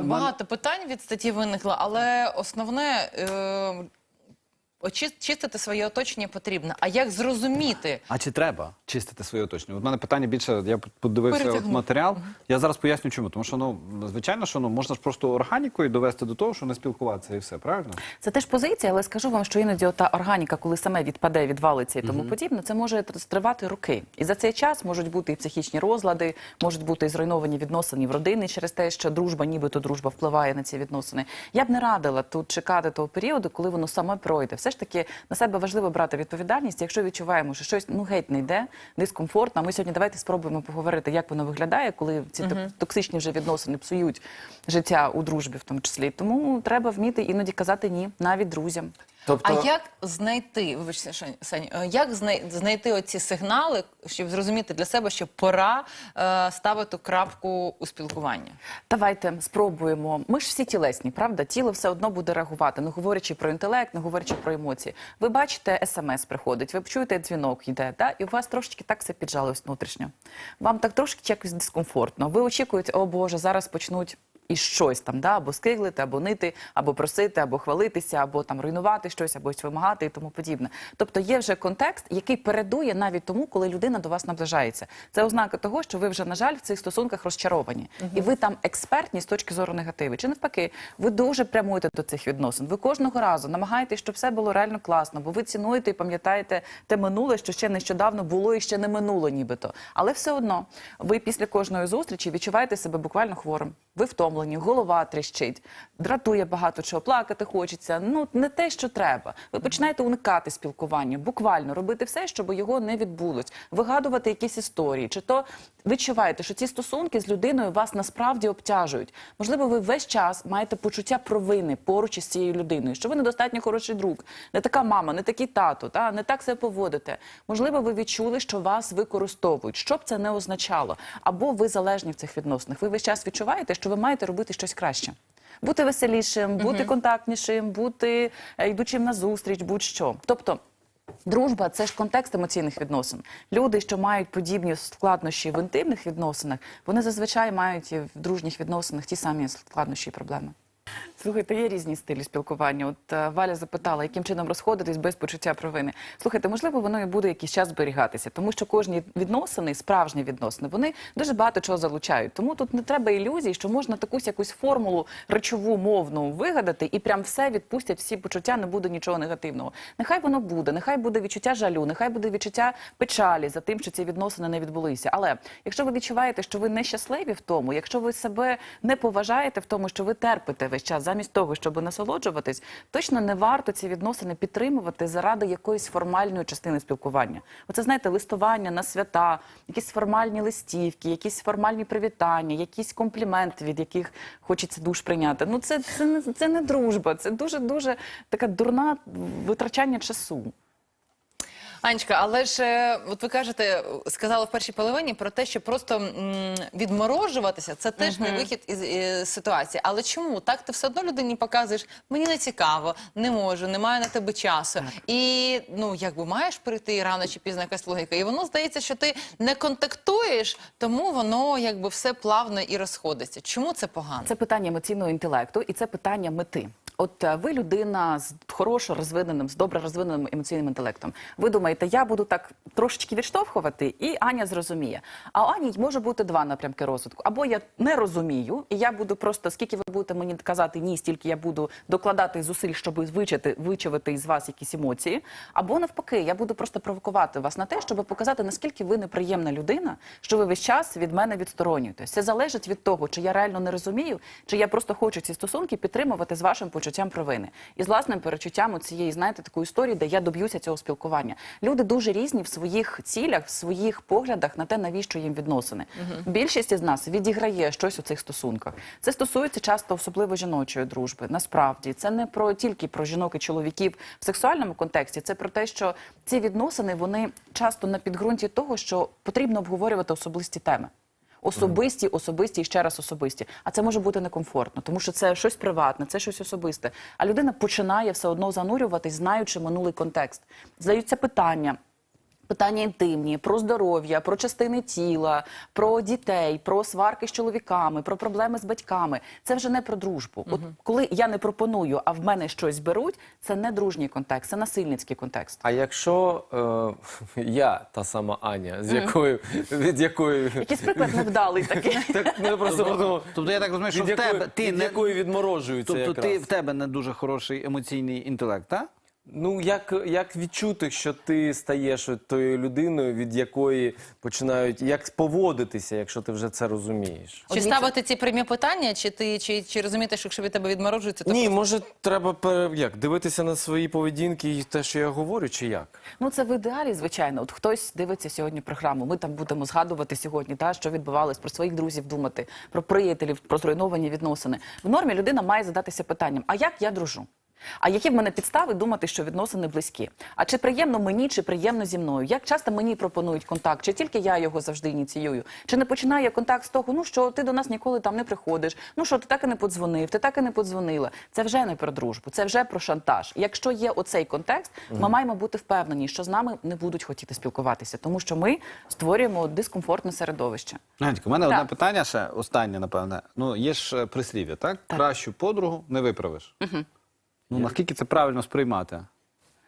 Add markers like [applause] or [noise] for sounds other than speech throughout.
Багато питань від статті виникло, але основне е, чистити своє оточення потрібно. А як зрозуміти? А чи треба чистити своє оточення? У мене питання більше. Я подивився от матеріал. Я зараз поясню, чому. Тому що ну звичайно, що ну можна ж просто органікою довести до того, що не спілкуватися і все, правильно? Це теж позиція, але скажу вам, що іноді та органіка, коли саме відпаде, відвалиться і тому подібне, це може тривати роки. І за цей час можуть бути і психічні розлади, можуть бути і зруйновані відносини в родини через те, що дружба, нібито дружба впливає на ці відносини. Я б не радила тут чекати того періоду, коли воно саме пройде. Все ж таки на себе важливо брати відповідальність. Якщо відчуваємо, що щось ну геть не йде, дискомфортно. Ми сьогодні давайте спробуємо поговорити, як воно виглядає, коли ці ток- токсичні вже відносини псують життя у дружбі, в тому числі. Тому треба вміти іноді казати ні, навіть друзям. Тобто, А як знайти, вибачте, Саня, е, як знай- знайти оці сигнали, щоб зрозуміти для себе, що пора е, ставити крапку у спілкуванні? Давайте спробуємо. Ми ж всі тілесні, правда? Тіло все одно буде реагувати, не говорячи про інтелект, не говорячи про емоції. Ви бачите, смс приходить, ви чуєте дзвінок йде, да? і у вас трошечки так все піджалось внутрішньо. Вам так трошки якось дискомфортно. Ви очікуєте, о Боже, зараз почнуть. І щось там, да, або скиглити, або нити, або просити, або хвалитися, або там руйнувати щось, або щось вимагати і тому подібне. Тобто є вже контекст, який передує навіть тому, коли людина до вас наближається. Це ознака того, що ви вже, на жаль, в цих стосунках розчаровані, і ви там експертні з точки зору негативи. Чи навпаки, ви дуже прямуєте до цих відносин. Ви кожного разу намагаєтесь, щоб все було реально класно, бо ви цінуєте і пам'ятаєте те минуле, що ще нещодавно було і ще не минуло, нібито. Але все одно, ви після кожної зустрічі відчуваєте себе буквально хворим. Ви втомлені, голова тріщить, дратує багато чого, плакати хочеться. Ну не те, що треба. Ви починаєте уникати спілкування, буквально робити все, щоб його не відбулось, вигадувати якісь історії, чи то відчуваєте, що ці стосунки з людиною вас насправді обтяжують. Можливо, ви весь час маєте почуття провини поруч із цією людиною, що ви недостатньо хороший друг, не така мама, не такий тато, та не так себе поводите. Можливо, ви відчули, що вас використовують, що б це не означало, або ви залежні в цих відносинах. Ви весь час відчуваєте, що ви маєте робити щось краще. Бути веселішим, бути контактнішим, бути е, йдучим на зустріч, будь-що. Тобто. Дружба це ж контекст емоційних відносин. Люди, що мають подібні складнощі в інтимних відносинах, вони зазвичай мають і в дружніх відносинах ті самі складнощі і проблеми. Слухайте, є різні стилі спілкування. От е, Валя запитала, яким чином розходитись без почуття провини. Слухайте, можливо, воно і буде якийсь час зберігатися, тому що кожні відносини, справжні відносини, вони дуже багато чого залучають. Тому тут не треба ілюзій, що можна такусь якусь формулу речову мовну вигадати, і прям все відпустять всі почуття, не буде нічого негативного. Нехай воно буде, нехай буде відчуття жалю, нехай буде відчуття печалі за тим, що ці відносини не відбулися. Але якщо ви відчуваєте, що ви нещасливі в тому, якщо ви себе не поважаєте в тому, що ви терпите весь час, замість того, щоб насолоджуватись, точно не варто ці відносини підтримувати заради якоїсь формальної частини спілкування. Оце знаєте, листування на свята, якісь формальні листівки, якісь формальні привітання, якісь компліменти, від яких хочеться душ прийняти. Ну це, це, це не дружба, це дуже дуже така дурна витрачання часу. Анечка, але ж е, от ви кажете, сказали в першій половині про те, що просто м, відморожуватися це теж не вихід із е, ситуації. Але чому так ти все одно людині показуєш? Мені не цікаво, не можу, немає на тебе часу. І ну якби маєш прийти рано чи пізно якась логіка. І воно здається, що ти не контактуєш, тому воно якби все плавно і розходиться. Чому це погано? Це питання емоційного інтелекту і це питання мети. От е, ви людина з хорошо розвиненим, з добре розвиненим емоційним інтелектом. Ви думаєте, я буду так трошечки відштовхувати, і Аня зрозуміє. А у Ані може бути два напрямки розвитку. Або я не розумію, і я буду просто скільки ви будете мені казати ні, стільки я буду докладати зусиль, щоб вичити, вичавити із вас якісь емоції. Або навпаки, я буду просто провокувати вас на те, щоб показати, наскільки ви неприємна людина, що ви весь час від мене відсторонюєтесь. Це залежить від того, чи я реально не розумію, чи я просто хочу ці стосунки підтримувати з вашим почуттям провини і з власним перечуттям у цієї, знаєте, такої історії, де я доб'юся цього спілкування. Люди дуже різні в своїх цілях, в своїх поглядах на те, навіщо їм відносини. Більшість із нас відіграє щось у цих стосунках. Це стосується часто особливо жіночої дружби. Насправді це не про тільки про жінок і чоловіків в сексуальному контексті. Це про те, що ці відносини вони часто на підґрунті того, що потрібно обговорювати особисті теми. Особисті, особисті і ще раз особисті. А це може бути некомфортно, тому що це щось приватне, це щось особисте. А людина починає все одно занурюватись, знаючи минулий контекст. Здаються питання. Питання інтимні, про здоров'я, про частини тіла, про дітей, про сварки з чоловіками, про проблеми з батьками. Це вже не про дружбу. От коли я не пропоную, а в мене щось беруть, це не дружній контекст, це насильницький контекст. А якщо е, [laughs] я та сама Аня, з якою від якої Якийсь приклад невдалий такий. [laughs] так ну, я просто подумав, Тобто я так розумію, що від в якої, тебе ти від не якої відморожуються тобто якраз. ти в тебе не дуже хороший емоційний інтелект, так? Ну як, як відчути, що ти стаєш тою людиною, від якої починають як поводитися, якщо ти вже це розумієш? Чи ставити ці прямі питання, чи ти чи, чи розумієте, що якщо від тебе відморожується, то Ні, просто- може, треба як дивитися на свої поведінки і те, що я говорю, чи як? Ну це в ідеалі, звичайно. От хтось дивиться сьогодні програму. Ми там будемо згадувати сьогодні, та що відбувалось, про своїх друзів думати, про приятелів, про зруйновані відносини. В нормі людина має задатися питанням: а як я дружу? А які в мене підстави думати, що відносини близькі? А чи приємно мені, чи приємно зі мною? Як часто мені пропонують контакт? Чи тільки я його завжди ініціюю? Чи не починає контакт з того, ну що ти до нас ніколи там не приходиш? Ну що ти так і не подзвонив, ти так і не подзвонила? Це вже не про дружбу, це вже про шантаж. Якщо є оцей контекст, ми маємо бути впевнені, що з нами не будуть хотіти спілкуватися, тому що ми створюємо дискомфортне середовище. Ганечка, у мене Так. одне питання ще останнє, напевне. Ну, є ж е, прислів'я, так? Кращу подругу не виправиш. Ну, наскільки це правильно сприймати?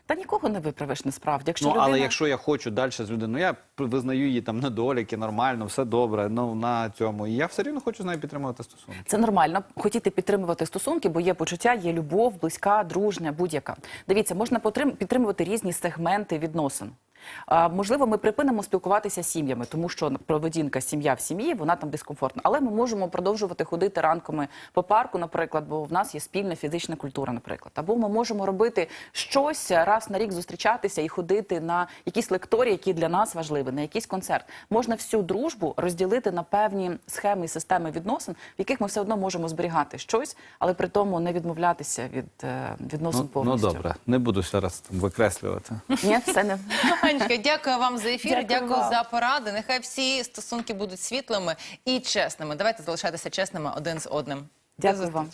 Та нікого не виправиш насправді. Якщо ну, але якщо я хочу далі з людиною, ну, я визнаю її там недоліки, нормально, все добре, ну на цьому. І я все рівно хочу з нею підтримувати стосунки. Це нормально хотіти підтримувати стосунки, бо є почуття, є любов, близька, дружня, будь-яка. Дивіться, можна підтримувати різні сегменти відносин. Можливо, ми припинимо спілкуватися з сім'ями, тому що поведінка сім'я в сім'ї, вона там дискомфортна. Але ми можемо продовжувати ходити ранками по парку, наприклад, бо в нас є спільна фізична культура, наприклад. Або ми можемо робити щось раз на рік зустрічатися і ходити на якісь лекторії, які для нас важливі, на якийсь концерт. Можна всю дружбу розділити на певні схеми і системи відносин, в яких ми все одно можемо зберігати щось, але при тому не відмовлятися від е, відносин Ну, ну добре, не буду ще раз там викреслювати. Ні, це не [laughs] Анечка, [laughs] дякую вам за ефір. Дякую Дякую, вам. за поради. Нехай всі стосунки будуть світлими і чесними. Давайте залишатися чесними один з одним. Дякую вам.